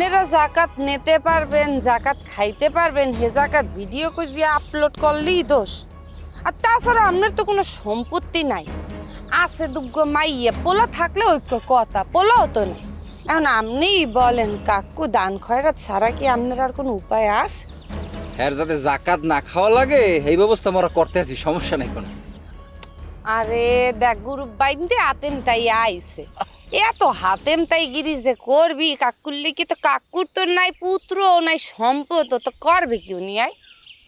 জাকাত নিতে পারবেন জাকাত খাইতে পারবেন হে জাকাত ভিডিও করে আপলোড করলেই দোষ। আর তাছাড়া আপনার তো কোনো সম্পত্তি নাই। আছে দুগ্গ মাইয়ে পোলা থাকলে ঐক্য কথা পোলাও তো নাই। এখন আপনিই বলেন কাকু দান খয়রাত ছাড়া কি আপনার আর কোনো উপায় আছে? হ্যার যাতে জাকাত না খাওয়া লাগে এই ব্যবস্থা আমরা করতে আছি সমস্যা নাই কোনো। আরে দেখ গুরু বাইন্দে আতেন তাই আইছে। এত হাতেম তাই গিরি যে করবি? কাকুর কি তো কাকুর তো নাই পুত্র নাই সম্পদ তো করবে কি উনি আয়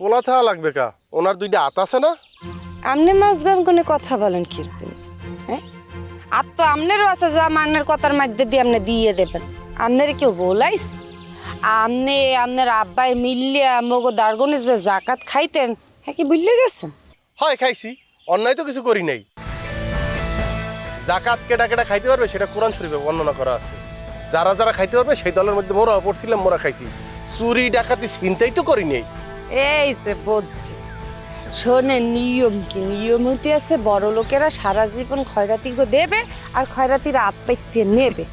পোলা থাকা লাগবে কা? ওনার দুইটা হাত আছে না? আমনে মাঝগান কোনে কথা বলেন কীরকম হ্যাঁ? আর তো আমনেরও আছে যা মান্নের কথার মধ্যে দিয়ে আপনি দিয়ে দেবেন। আমনের কেউ বলাইস? আমনে আমনের আব্বাই মিললিয়া মগো দার্গনে যে জাকাত খাইতেন হ্যাঁ কি বুঝলে গেছেন? হয় খাইছি। অন্যায় তো কিছু করি নাই। জাকাত কেটা কেটা খাইতে পারবে সেটা কোরআন শরীফে বর্ণনা করা আছে। যারা যারা খাইতে পারবে সেই দলের মধ্যে মোরা পড়ছিলাম মোরা খাইছি। চুরি ডাকাতি চিন্তাই তো করি নেই। এই যে বুঝছি শোনে নিয়ম কি? নিয়ম হইতে আছে বড় লোকেরা সারা জীবন খয়রাতি দেবে আর খয়রাতির আত্মাইতে নেবে।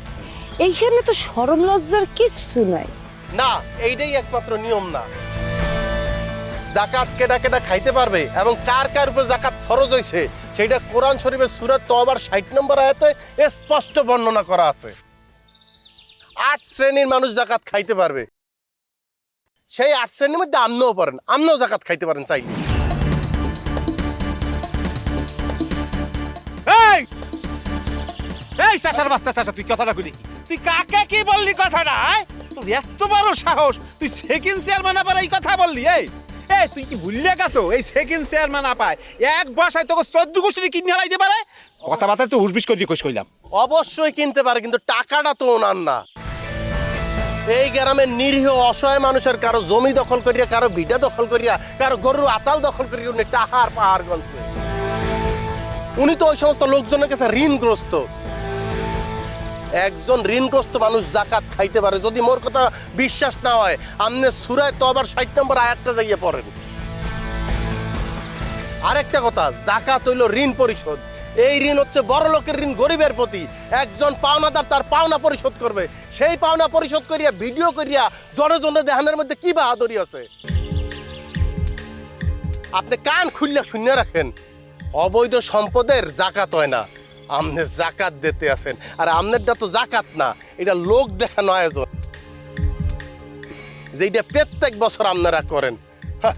এইখানে তো সরম লজ্জার কিছু নাই। না এইটাই একমাত্র নিয়ম না। জাকাত কেটা কেটা খাইতে পারবে এবং কার কার উপর জাকাত ফরজ হয়েছে সেটা কোরআন শরীফের সুরাত তো আবার ষাট নম্বর আয়াতে স্পষ্ট বর্ণনা করা আছে। আট শ্রেণির মানুষ জাকাত খাইতে পারবে। সেই আট শ্রেণির মধ্যে আমনও পারেন আমনও জাকাত খাইতে পারেন চাইলে। এই! চাষার বাচ্চা চাষা, তুই কথাটা কইলি? তুই কাকে কি বললি কথাটা আয়? তোর এত বড় সাহস, তুই সেকেন্ড চেয়ারম্যান আবার এই কথা বললি, এই? এই তুই কি ভুলিয়া গেছো? এই সেকেন্ড চেয়ারম্যান আপায় এক বসায় তোকে চোদ্দ গোষ্ঠী কিনে হারাইতে পারে? কথাবার্তা তো হুসবিস করি কইস কইলাম। অবশ্যই কিনতে পারে, কিন্তু টাকাটা তো ওনার না। এই গ্রামের নিরীহ অসহায় মানুষের কারও জমি দখল করিয়া, কারও ভিটা দখল করিয়া, কারও গরুর আতাল দখল করিয়া উনি টাহার পাহাড় গলছে উনি তো ওই সমস্ত লোকজনের কাছে ঋণগ্রস্ত। একজন ঋণগ্রস্ত মানুষ জাকাত খাইতে পারে। যদি মোর কথা বিশ্বাস না হয় আপনি সুরায় তো আবার ষাট নম্বর আয়াতটা যাইয়ে পড়েন। আরেকটা কথা, জাকাত হইল ঋণ পরিশোধ। এই ঋণ হচ্ছে বড় লোকের ঋণ, গরিবের প্রতি। একজন পাওনাদার তার পাওনা পরিশোধ করবে। সেই পাওনা পরিশোধ করিয়া, ভিডিও করিয়া জনে জনে দেহানের মধ্যে কি বাহাদুরি আছে? আপনি কান খুললে শূন্য রাখেন, অবৈধ সম্পদের জাকাত হয় না। আমনে জাকাত দিতে আছেন। আর আমনেরটা তো জাকাত না এটা লোক দেখানো আয়োজন। যেটা প্রত্যেক বছর আপনারা করেন। হ্যাঁ,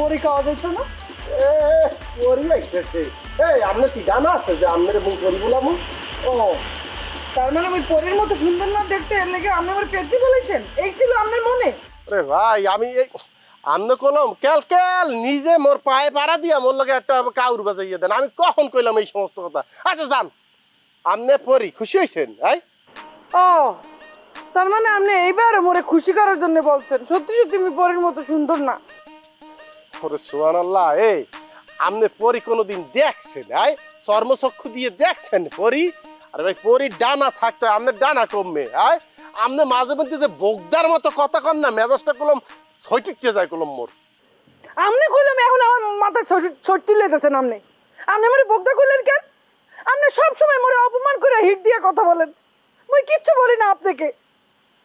পরে খাওয়া না এ, আইতেছে। এই, আপনার কি জানা আছে যে আপনার মুখ করি বলাম ও তার মানে ওই পরের মতো সুন্দর না দেখতে এর লেগে আপনি আমার বলেছেন। এই ছিল আপনার মনে? আরে ভাই আমি এই আমনে কলম কেল কেল নিজে মোর পায়ে পাড়া দিয়া মোর লগে একটা কাউর বাজাইয়া দেন। আমি কখন কইলাম এই সমস্ত কথা? আচ্ছা যান। আপনি পরি খুশি হয়েছেন আই ও তার মানে আপনি এইবার মোরে খুশি করার জন্য বলছেন। সত্যি সত্যি আমি পরের মতো সুন্দর না। ওরে সুহান আল্লাহ এই, আমনে পরি কোনোদিন দেখছেন আই চর্মচক্ষু দিয়ে দেখছেন পরি? আরে ভাই, পরি ডানা থাকতে আমনে ডানা কমবে আয় আপনি মাঝে মধ্যে যে বোগদার মতো কথা কন না, মেজাজটা কলম ছয়টিকতে যায় কলম মোর। আপনি কইলাম এখন আমার মাথায় ছট্টি লেগেছেন আপনি আপনি আমার বকদা কইলেন কেন? আপনি সব সময় মোরে অপমান করে হিট দিয়ে কথা বলেন। মুই কিচ্ছু বলি না আপনাকে।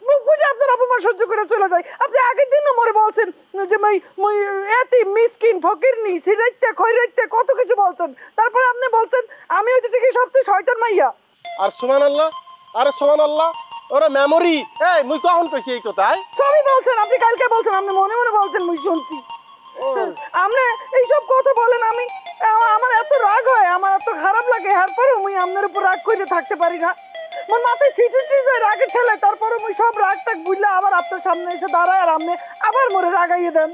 মুখ বুঝে আপনার অপমান সহ্য করে চলে যায়। আপনি আগের দিনও মরে বলছেন যে মই মই এতি মিসকিন ফকিরনি সিরাইতে খৈরাইতে কত কিছু বলছেন। তারপরে আপনি বলছেন আমি হইতে থেকে সবচেয়ে শয়তান মাইয়া। আর সোমান আল্লাহ আরে সোমান আল্লাহ ওরা মেমোরি এই মুই কখন কইছি এই কথায়? সবই বলছেন আপনি কালকে বলছেন আপনি মনে মনে বলছেন মুই শুনছি। আপনি এইসব কথা বলেন আমি আমার এত রাগ হয় আমার এত খারাপ লাগে এরপরেও মুই আপনার উপর রাগ করে থাকতে পারি না। মোর মাথায় ছিটে রাগে ঠেলে। তারপরে মুই সব রাগ টাগ বুঝলে আবার আপনার সামনে এসে দাঁড়ায় আর আপনি আবার মোরে রাগাইয়ে দেন।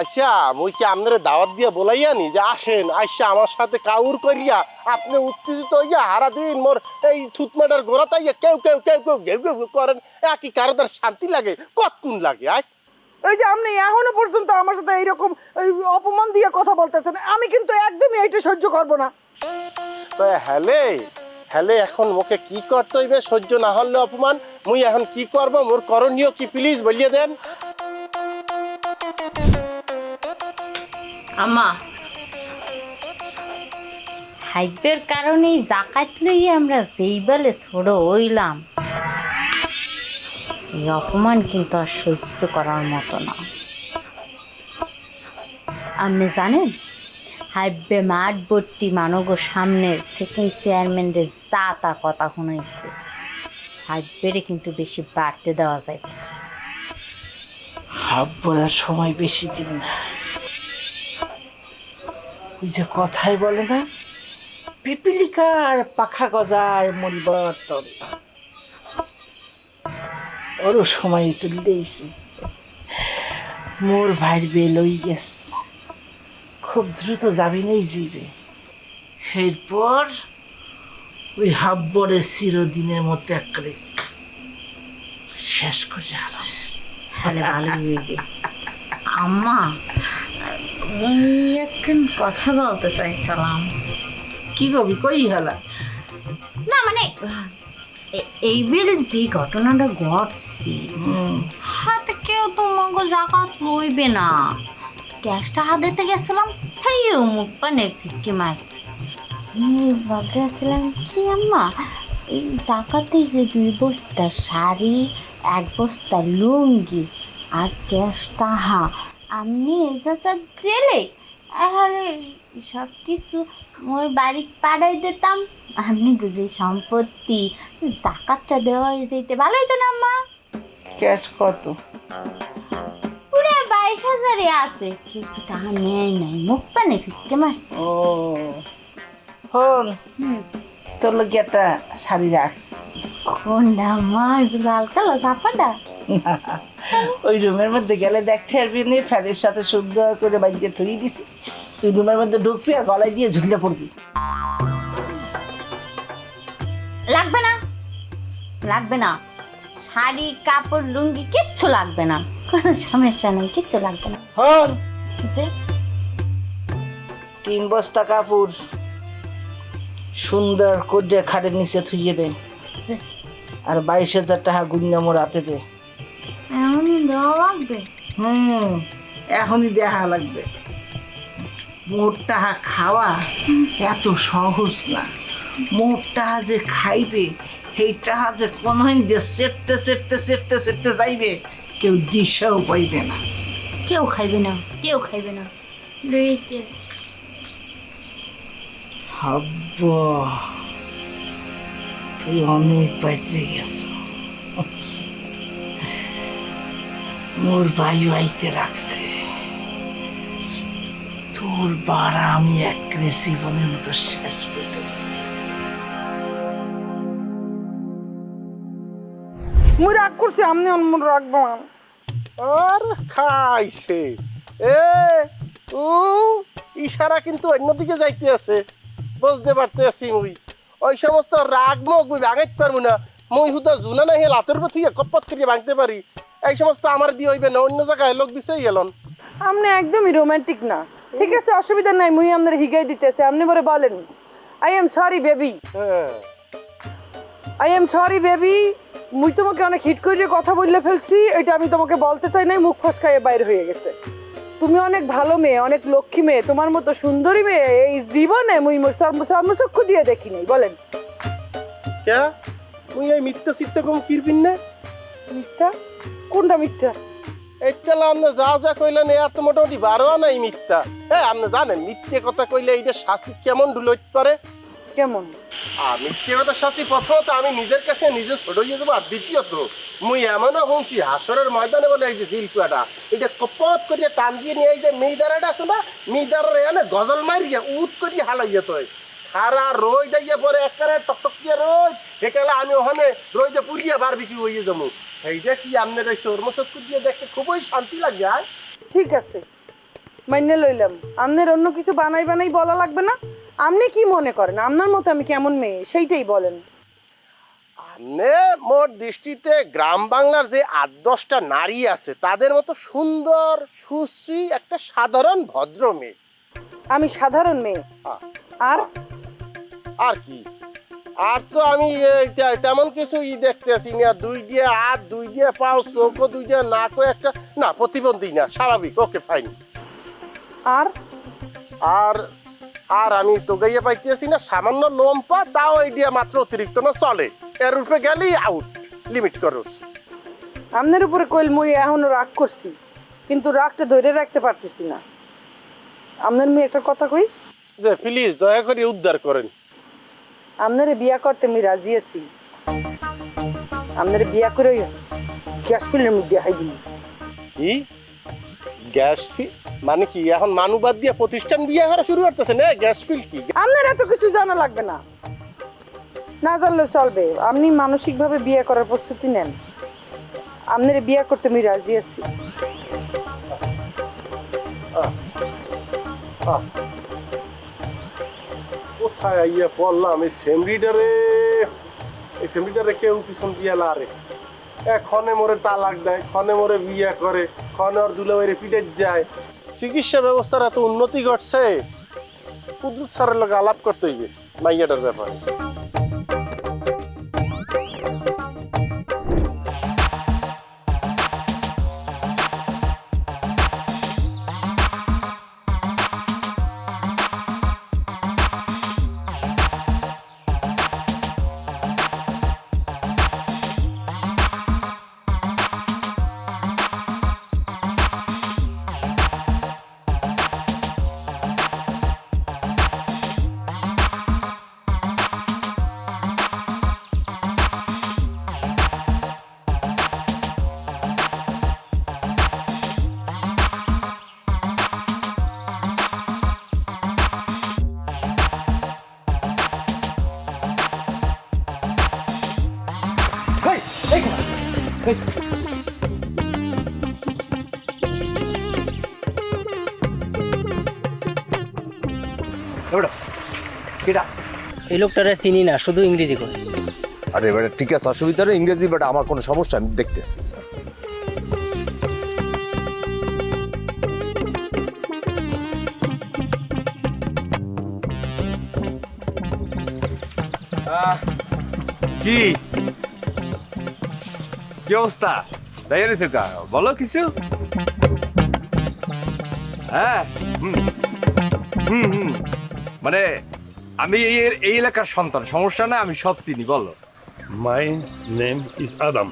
আচ্ছা মুই কি আপনারে দাওয়াত দিয়ে বলাইয়া নি যে আসেন আইসা আমার সাথে কাউর করিয়া আপনি উত্তেজিত হইয়া হারা দিন মোর এই থুতমাটার গোড়া তাইয়া কেউ কেউ কেউ কেউ ঘেউ ঘেউ করেন একই কারও তার শান্তি লাগে কতক্ষণ লাগে আয়? ওই যে আপনি এখনও পর্যন্ত আমার সাথে এইরকম অপমান দিয়ে কথা বলতেছেন আমি কিন্তু একদমই এইটা সহ্য করব না। তো হ্যালে হ্যালে এখন মোকে কি করতে হইবে? সহ্য না হলে অপমান। মুই এখন কি করব? মোর করণীয় কি প্লিজ বলিয়ে দেন। আমা হাইপের কারণে জাকাত লইয়ে আমরা যেই বেলে ছোট হইলাম। এই অপমান কিন্তু আর সহ্য করার মতো না। আপনি জানেন হাইবে মাঠ মানব সামনে সেকেন্ড চেয়ারম্যানের যা তা কথা শুনাইছে। হাইবেরে কিন্তু বেশি বাড়তে দেওয়া যায়। না। হাফ বলার সময় বেশি দিন না যে কথাই বলে না, পিপিলিকার পাখা গজার গজায় মরিবর্তন। ওরও সময় চলেইছে মোর ভাইয়ের বেল হয়ে গেছে। খুব দ্রুত যাবি নেই যাবে এরপর ওই হাব্বরের চিরদিনের মতো একবারে শেষ করে হারাম তাহলে ভালোই হইবে। আম্মা আমি একখান কথা বলতে চাইছিলাম। কি কবি? কই হলা? না মানে এই বেলে যে ঘটনাটা ঘটছে হাতে কেউ তোমাকে জাকাত লইবে না। ক্যাশটা হাতে গেছিলাম, হেইও, মুখ পানে ফিটকে মারছে। আমি ভাবতে আসছিলাম কি আম্মা? এই জাকাতের যে দুই বস্তা শাড়ি, এক বস্তা লুঙ্গি আর ক্যাশ টাহা আমি এজাজা দিলে তাহলে সব কিছু মোর বাড়ি পাড়াই দিতাম। আপনি বুঝি সম্পত্তি, জাকাতটা দেওয়া যেতে ভালো হইতো না আম্মা? ক্যাশ কত? বাইশ হাজারে আছে। কেউ তো টাকা নেয় নাই মুখ পানে ফিটকে মারছে। ও হন তোর লোক একটা শাড়ি রাখছি। কোনটা যে লাল কালো চাপাটা ওই রুমের মধ্যে গেলে দেখতে পারবি নি ফ্যানের সাথে সুন্দর করে বাইকে থুই দিছি। তুই রুমের মধ্যে ঢুকবি আর গলায় দিয়ে ঝুলে পড়বি। লাগবে না। লাগবে না। শাড়ি কাপড় লুঙ্গি কিচ্ছু লাগবে না। কোনো সমস্যা নেই কিচ্ছু লাগবে না। যে তিন বস্তা কাপড়। সুন্দর করে খাটের নিচে থুইয়ে দে। আর বাইশ হাজার টাকা গুন্না মোর হাতে দে। এমন দেওয়া লাগবে? হুম এখনই দেখা লাগবে। মোট টাকা খাওয়া এত সহজ না। মোট টাকা যে খাইবে সেই টাকা যে কোনো দিয়ে সেটতে সেটতে সেটতে সেটতে যাইবে কেউ দিশাও পাইবে না। কেউ খাইবে না কেউ খাইবে না। তুই অনেক গেছ। মোর বায়ু আইতে রাখছে। তোর বাড়া আমি এক জীবনের মতো শেষ করতে মুই রাগ করছি আপনি অন্য রাখব আর খাইছে। এ উম, ইশারা কিন্তু অন্যদিকে যাইতে আছে। বুঝতে পারতে আছি মুই। ওই সমস্ত রাগ মুখ মুই ভাঙাইতে পারব না। মুই হুদা জুনা না হে লাতের উপর থুইয়া কপ্পত করিয়া ভাঙতে পারি। এই সমস্ত আমার দিয়ে হইবে না অন্য জায়গায় লোক বিশ্রাই গেলন। আপনি একদমই রোমান্টিক না। ঠিক আছে অসুবিধা নাই মুই আপনার হিগাই দিতেছে আপনি বলে বলেন। I am sorry baby I am sorry baby মুই তোমাকে অনেক হিট করে কথা বললে ফেলছি এটা আমি তোমাকে বলতে চাই নাই মুখ ফসকায়ে বাইর হয়ে গেছে। তুমি অনেক ভালো মেয়ে অনেক লক্ষ্মী মেয়ে তোমার মতো সুন্দরী মেয়ে এই জীবনে মুই সর্বচক্ষু দিয়ে দেখি নাই বলেন। কে মুই এই মিথ্যা চিত্ত কম কিরবিন না? মিথ্যা? কোনটা মিথ্যা? এই তেলে আপনি যা যা কইলেন এ আর তো মোটামুটি বারো আনাই মিথ্যা। হ্যাঁ আপনি জানেন মিথ্যে কথা কইলে এইটা শাস্তি কেমন ঢুলতে পারে? কেমন? আর মিথ্যে কথার সাথে প্রথমত আমি নিজের কাছে নিজে ছোট হয়ে যাব আর দ্বিতীয়ত মুই এমনও শুনছি হাসরের ময়দানে বলে এই যে জিলকুয়াটা এটা কপত করিয়া টান দিয়ে নিয়ে যে মেয়েদারাটা আছে না মেয়েদারের এনে গজল মারিয়া উত করিয়া হালাইয়া তো খারা রই দাইয়া পরে একবারে টকটক দিয়ে রই একালে আমি ওখানে রইতে পুড়িয়া বারবি কি হইয়ে যাব। এইটা কি আপনার এই চর্মচক্ষু দিয়ে দেখতে খুবই শান্তি লাগে ঠিক আছে মাইনে লইলাম। আপনার অন্য কিছু বানাই বানাই বলা লাগবে না? আপনি কি মনে করেন? আপনার মতো আমি কেমন মেয়ে? সেইটাই বলেন। আপনি মোট দৃষ্টিতে গ্রাম বাংলার যে আট দশটা নারী আছে তাদের মতো সুন্দর সুশ্রী একটা সাধারণ ভদ্র মেয়ে। আমি সাধারণ মেয়ে? আর? আর কি? আর তো আমি তেমন কিছু ই দেখতেছি না। দুই দিয়ে হাত দুই দিয়ে পাও চোখও দুই দিয়ে নাকও একটা না প্রতিবন্ধী না স্বাভাবিক ওকে ফাইন আর? আর আর আমি তো গাইয়া পাইতেছি না সামান্য লম্পা তাও এই দিয়ে মাত্র অতিরিক্ত না চলে। এর উপরে গেলেই আউট লিমিট করস আপনার উপরে কইল মই এখনও রাগ করছি কিন্তু রাগটা ধরে রাখতে পারতেছি না। আপনার মেয়ে একটা কথা কই? যে প্লিজ দয়া করে উদ্ধার করেন। আপনার বিয়া করতে আমি রাজি আছি। আপনার বিয়া করে গ্যাস ফিলের মধ্যে হাই দিন কি? গ্যাস ফি মানে কি এখন মানুবাদ দিয়ে প্রতিষ্ঠান বিয়ে করা শুরু করতেছে না? গ্যাস ফিল কি? আপনার এত কিছু জানা লাগবে না। না জানলে চলবে। আপনি মানসিকভাবে বিয়ে করার প্রস্তুতি নেন। আপনার বিয়ে করতে আমি রাজি আছি। কোথায় আইয়া পড়লাম? এই সেমরিডারে এই সেমরিডারে কেউ পিছন দিয়া লারে। ক্ষণে মোরে তালাক দেয়, ক্ষণে মোরে বিয়ে করে, ক্ষণে ওর দুলে দুলাবাইরে পিটে যায়। চিকিৎসা ব্যবস্থার এত উন্নতি ঘটছে, কুদরত স্যারের লোক আলাপ করতে হইবে, মাইয়াটার ব্যাপারে। এই লোকটারে চিনি না শুধু ইংরেজি করে আরে এবারে ঠিক আছে অসুবিধা নেই ইংরেজি বাট আমার কোনো সমস্যা আমি দেখতেছি। কি? কি অবস্থা? যাই রেছে কা বলো কিছু? হ্যাঁ হুম হুম হুম। মানে আমি এই এই এলাকার সন্তান সমস্যা না আমি সব চিনি বলো My name is Adam.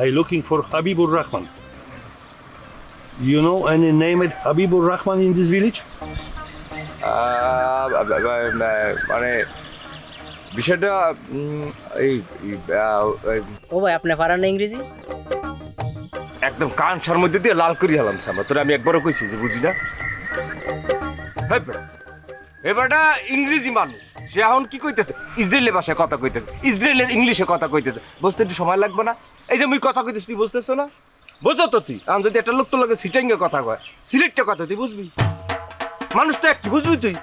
I looking for Habibur Rahman. You know any named Habibur Rahman in this village? মানে বিষয়টা এই ও ভাই আপনি পারেন না ইংরেজি একদম কানসার মধ্যে দিয়ে লাল করি হলাম সামা তোরা আমি একবারও কইছি যে বুঝি না হেই বেটা, এবারটা ইংরেজি মানুষ। সে এখন কি কইতেছে? ইসরায়েলের ভাষায় কথা কইতেছে। ইসরায়েলের ইংলিশে কথা কইতেছে। বুঝতে একটু সময় লাগবে না? এই যে মুই কথা কইতেছি, তুই বুঝতেছো না? বুঝো তো তুই। আমি যদি একটা লোক তো লাগে সিটাঙ্গে কথা কয় সিলেটটা কথা তুই বুঝবি? মানুষ তো একটি বুঝবি তুই?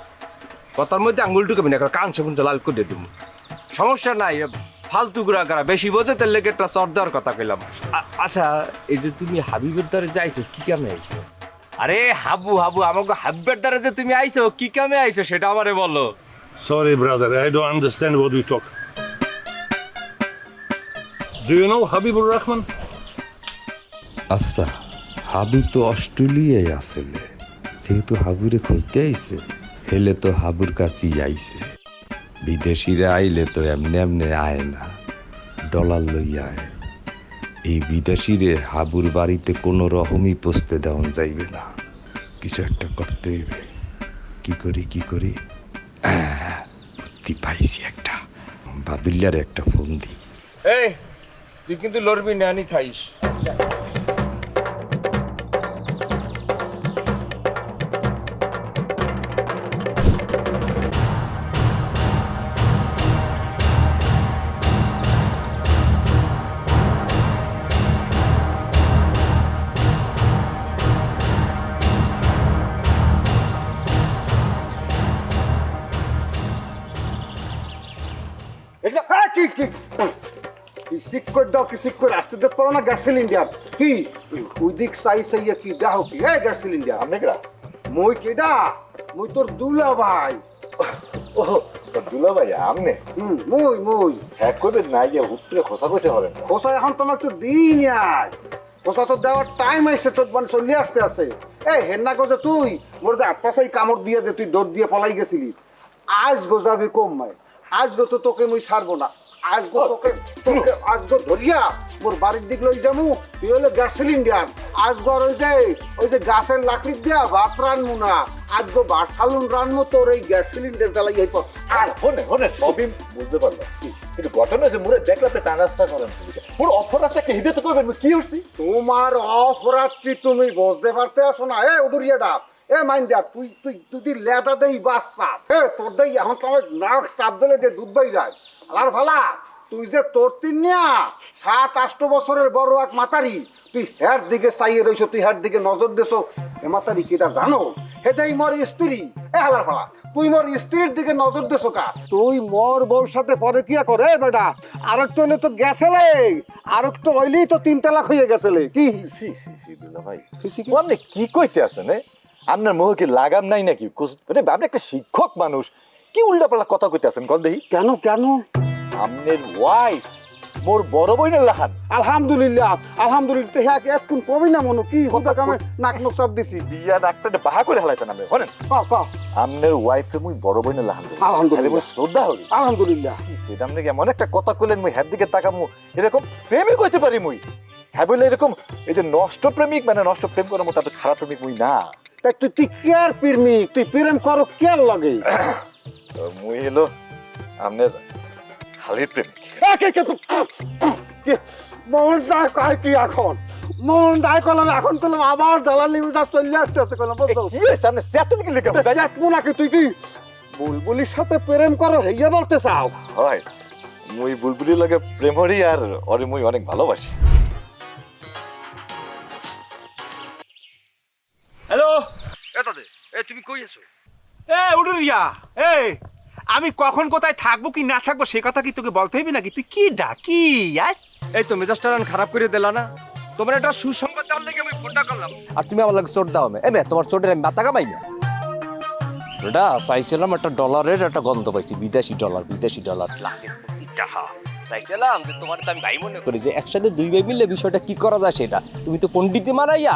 কথার মধ্যে আঙুল ঢুকাবি না কান সেগুন লাল করে দিব। সমস্যা নাই ফালতু গুড়া গাড়া বেশি বোঝে তার লেগে একটা চর দেওয়ার কথা কইলাম। আচ্ছা এই যে তুমি হাবিবের দ্বারে যাইছো, কি কামে আইছো? আরে হাবু হাবু আমাকে হাবিবের দ্বারে যে তুমি আইছো কি কামে আইছো সেটা আমারে বলো sorry brother I don't understand what we talk. Do you know Habibur Rahman? আচ্ছা হাবু তো অস্ট্রেলিয়ায় আসলে যেহেতু হাবুরে খুঁজতে আইছে হেলে তো হাবুর কাছেই আইছে বিদেশিরা আইলে তো এমনি এমনি আয় না ডলার লইয়া আয় এই বিদেশিরে হাবুর বাড়িতে কোনো রকমই পৌঁছতে দেওয়া যাইবে না। কিছু একটা করতে হইবে। কি করি কি করি? পাইছি একটা। বাদুল্যার একটা ফোন দিই। তুই কিন্তু লড়বি না আনি থাইস সিক করে দাও কি করে আসতে দিতে পারো না গ্যাস সিলিন্ডার কি? ওই দিক সাই সাইয়া কি দাও কি? হ্যাঁ গ্যাস সিলিন্ডার আপনি কেডা? মই কেডা? মই তোর দুলা ভাই ও দুলা ভাই আমনে? হুম মই মই। হ্যাক করবেন না ইয়ে হুটরে খোসা কইছে হরেন খোসা এখন তোমার তো দিই নাই খোসা তো দেওয়ার টাইম আইছে তোর মানে চলে আসতে আছে। এই হেন্না গোজে তুই মোর যে আত্মাশাই কামড় দিয়ে দে তুই দৌড় দিয়ে পলাই গেছিলি। আজ গো যাবি কম মাই আজ গো তো তোকে মুই ছাড়বো না। আজ গো তোকে তোকে আজ গো ধরিয়া মোর বাড়ির দিক লই যামু। তুই হলে গ্যাস সিলিন্ডার আজ গো আর ওই যে ওই যে গাছের লাকড়ি দিয়া ভাত রানমু না। আজ গো ভাত ঠালুন রানমু তোর এই গ্যাস সিলিন্ডার জ্বালাই এই আর হনে হনে সবই বুঝতে পারলাম। কিন্তু ঘটনা যে মুরে দেখলে আপনি টানাস্তা করেন পুরো অপরাধটাকে হিদায়ত করবেন? কি উঠছি তোমার অপরাধ কি তুমি বুঝতে পারতে আসো না? এ উদুরিয়াটা এ মাইন্দার তুই তুই তুই লেদা দেই বাচ্চা এ তোর দেই এখন তো আমার নাক চাপ দিলে যে দুধ বাই যায় আর ভালা তুই যে তোর তিন নিয়া সাত আষ্ট বছরের বড় এক মাতারি তুই হের দিকে চাইয়ে রইছ তুই হের দিকে নজর দেছো। এ মাতারি কিটা জানো? হেটাই মোর স্ত্রী। এ হালার ফালা তুই মোর স্ত্রীর দিকে নজর দেছো কা? তুই মোর বউর সাথে পরে কিয়া করে বেটা। আর একটু হলে তো গেছেলে আর একটু হইলেই তো তিন তালাক হয়ে গেছেলে। কি সি সি সি দুলা ভাই। কি কইতে আছেন? আপনার মুখে কি লাগাম নাই নাকি? মানে আপনি একটা শিক্ষক মানুষ। কি উল্টাপাল্টা কথা কইতে আছেন? কল দেখি। কেন কেন? আপনার ওয়াইফ মোর বড় লাহান। আলহামদুলিল্লাহ আলহামদুলিল্লাহ। হ্যাঁ এতক্ষণ না মনু কি হোক আমি নাক নক সব দিছি। ডাক্তারটা বাহা করে হালাইছেন আপনি হলেন? ক ক। আপনার ওয়াইফে মুই বড় বোনের লাহান আলহামদুলিল্লাহ। শ্রদ্ধা হই আলহামদুলিল্লাহ। সেটা আপনি এমন একটা কথা কইলেন মুই হ্যার দিকে তাকামু এরকম প্রেমে কইতে পারি মুই। হ্যাঁ বললে এরকম এই যে নষ্ট প্রেমিক মানে নষ্ট প্রেম করার মতো এত খারাপ প্রেমিক মুই না। তা তুই তুই কেয়ার পিরমি? তুই প্রেম করো কেয়ার লাগে? মুই হলো আপনার হালির প্রেমিক। মন দায় কয় কি এখন? মন দায় করলাম এখন করলাম আবার দালালি উজা চলে আসতেছে করলাম বুঝতো কি হয়েছে? আপনি স্যাতেন কি লিখে দেখব নাকি তুই কি? বুলবুলির সাথে প্রেম করো হেইয়া বলতে চাও? হয়। মুই বুলবুলি লাগে প্রেম হরি আর অরে মুই অনেক ভালোবাসি। তুমি কই আছো? এ উডুরিয়া এই আমি কখন কোথায় থাকব কি না থাকব সে কথা কি তোকে বলতে হইবে নাকি? তুই কি ডাকি আয়। এই তো মেজাজটা খারাপ করে দিলা না। তোমার একটা সুসংবাদ দেওয়ার লেগে আমি ফোনটা করলাম। আর তুমি আমার লাগে চোট দাও এ তোমার চোটের আমি মাথা কামাই না ওটা চাইছিলাম একটা ডলারের একটা গন্ধ পাইছি বিদেশি ডলার বিদেশি ডলার লাগে টাকা। চাইছিলাম যে তোমার তো আমি ভাই মনে করি যে একসাথে দুই ভাই মিলে বিষয়টা কি করা যায় সেটা। তুমি তো পণ্ডিতে মারাইয়া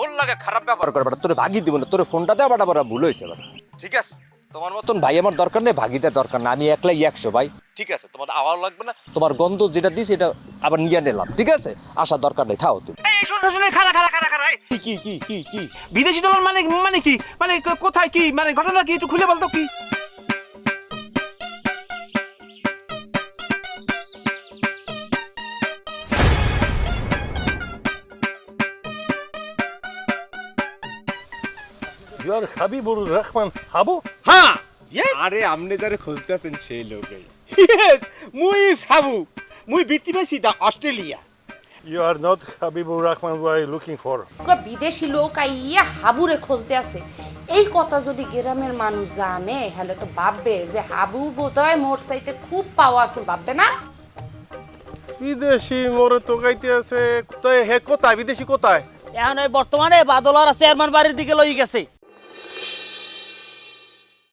মোর লাগে খারাপ ব্যবহার করে তোরে ভাগি দিব না তোরে ফোনটা দেওয়া বাটা বাটা ভুল হয়েছে। ঠিক আছে? তোমার মতন ভাই আমার দরকার নেই ভাগিদার দরকার না আমি একলাই একশো ভাই। ঠিক আছে তোমার আওয়াজ লাগবে না তোমার গন্ধ যেটা দিস এটা আবার নিয়ে নিলাম ঠিক আছে? আসার দরকার নেই থাও তুমি। এই শোন শোন এই খারা খারা খারা খারা। কি কি কি কি কি? বিদেশি ডলার মানে মানে কি? মানে কোথায় কি? মানে ঘটনা কি? একটু খুলে বলতো কি? Habibur Rahman Habu? হ্যাঁ ইয়েস আরে আপনি যারে খুঁজতে আছেন সেই ইয়েস মুই সাবু মুই দা Australia. You are not Habibur Rahman who are you looking for. বিদেশি লোক আইয়া হাবুরে খুঁজতে আছে। এই কথা যদি গ্রামের মানুষ জানে হলে তো ভাববে যে হাবু বোধহয় মোর চাইতে খুব পাওয়ারফুল ভাববে না? বিদেশি মোরে তো গাইতে আছে। কোথায় হে কোথায়? বিদেশি কোথায়? এখন বর্তমানে বাদলার চেয়ারম্যান বাড়ির দিকে লই গেছে।